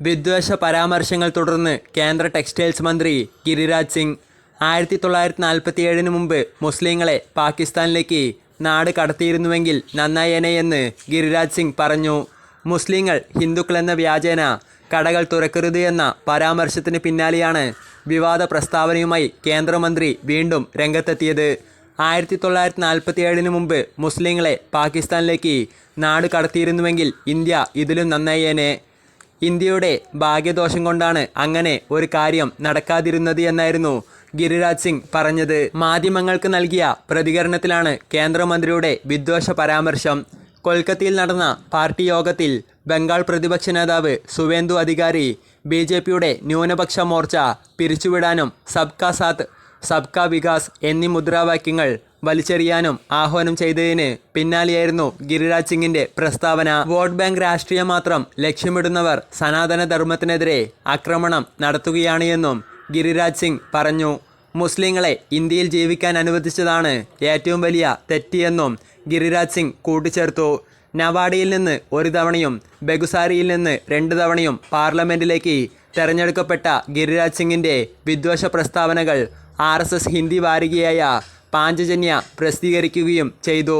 വിദ്വേഷ പരാമർശങ്ങൾ തുടർന്ന് കേന്ദ്ര ടെക്സ്റ്റൈൽസ് മന്ത്രി ഗിരിരാജ് സിംഗ് ആയിരത്തി തൊള്ളായിരത്തി നാൽപ്പത്തി ഏഴിന് മുമ്പ് മുസ്ലിങ്ങളെ പാകിസ്ഥാനിലേക്ക് നാട് കടത്തിയിരുന്നുവെങ്കിൽ നന്നായേനെയെന്ന് ഗിരിരാജ് സിംഗ് പറഞ്ഞു. മുസ്ലിങ്ങൾ ഹിന്ദുക്കളെന്ന വ്യാജേന കടകൾ തുറക്കരുത് എന്ന പരാമർശത്തിന് പിന്നാലെയാണ് വിവാദ പ്രസ്താവനയുമായി കേന്ദ്രമന്ത്രി വീണ്ടും രംഗത്തെത്തിയത്. ആയിരത്തി തൊള്ളായിരത്തി നാൽപ്പത്തി ഏഴിന് മുമ്പ് മുസ്ലിങ്ങളെ പാകിസ്ഥാനിലേക്ക് നാട് കടത്തിയിരുന്നുവെങ്കിൽ ഇന്ത്യ ഇതിലും നന്നായേനെ. ഇന്ത്യയുടെ ഭാഗ്യദോഷം കൊണ്ടാണ് അങ്ങനെ ഒരു കാര്യം നടക്കാതിരുന്നത് എന്നായിരുന്നു ഗിരിരാജ് സിംഗ് പറഞ്ഞത്. മാധ്യമങ്ങൾക്ക് നൽകിയ പ്രതികരണത്തിലാണ് കേന്ദ്രമന്ത്രിയുടെ വിദ്വേഷ പരാമർശം. കൊൽക്കത്തയിൽ നടന്ന പാർട്ടി യോഗത്തിൽ ബംഗാൾ പ്രതിപക്ഷ നേതാവ് സുവേന്ദു അധികാരി ബി ജെ പിയുടെ ന്യൂനപക്ഷ മോർച്ച പിരിച്ചുവിടാനും സബ്കാ സാത്ത് സബ്കാ വികാസ് എന്നീ മുദ്രാവാക്യങ്ങൾ വലിച്ചെറിയാനും ആഹ്വാനം ചെയ്തതിന് പിന്നാലെയായിരുന്നു ഗിരിരാജ് സിംഗിന്റെ പ്രസ്താവന. വോട്ട് ബാങ്ക് രാഷ്ട്രീയം മാത്രം ലക്ഷ്യമിടുന്നവർ സനാതന ധർമ്മത്തിനെതിരെ ആക്രമണം നടത്തുകയാണ് എന്നും ഗിരിരാജ് സിംഗ് പറഞ്ഞു. മുസ്ലിങ്ങളെ ഇന്ത്യയിൽ ജീവിക്കാൻ അനുവദിച്ചതാണ് ഏറ്റവും വലിയ തെറ്റിയെന്നും ഗിരിരാജ് സിംഗ് കൂട്ടിച്ചേർത്തു. നവാഡയിൽ നിന്ന് ഒരു തവണയും ബെഗുസാരിയിൽ നിന്ന് രണ്ട് തവണയും പാർലമെന്റിലേക്ക് തെരഞ്ഞെടുക്കപ്പെട്ട ഗിരിരാജ് സിംഗിന്റെ വിദ്വേഷ പ്രസ്താവനകൾ ആർ എസ് എസ് ഹിന്ദി വാരികയായ പാഞ്ചജന്യ പ്രസിദ്ധീകരിക്കുകയും ചെയ്തു.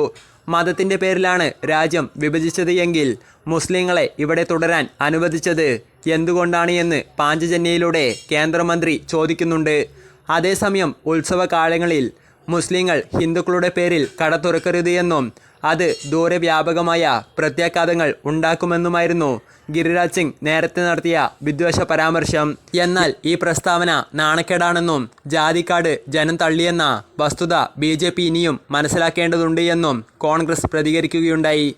മതത്തിന്റെ പേരിലാണ് രാജ്യം വിഭജിച്ചത് എങ്കിൽ മുസ്ലിങ്ങളെ ഇവിടെ തുടരാൻ അനുവദിച്ചത് എന്തുകൊണ്ടാണ് എന്ന് പാഞ്ചജന്യയിലൂടെ കേന്ദ്രമന്ത്രി ചോദിക്കുന്നുണ്ട്. അതേസമയം ഉത്സവകാലങ്ങളിൽ മുസ്ലിങ്ങൾ ഹിന്ദുക്കളുടെ പേരിൽ കട തുറക്കരുത് എന്നും അത് ദൂരവ്യാപകമായ പ്രത്യാഘാതങ്ങൾ ഉണ്ടാക്കുമെന്നുമായിരുന്നു ഗിരിരാജ് സിംഗ് നേരത്തെ നടത്തിയ വിദ്വേഷ പരാമർശം. എന്നാൽ ഈ പ്രസ്താവന നാണക്കേടാണെന്നും ജാതിക്കാട് ജനം തള്ളിയെന്ന വസ്തുത ബി ഇനിയും മനസ്സിലാക്കേണ്ടതുണ്ട് എന്നും കോൺഗ്രസ് പ്രതികരിക്കുകയുണ്ടായി.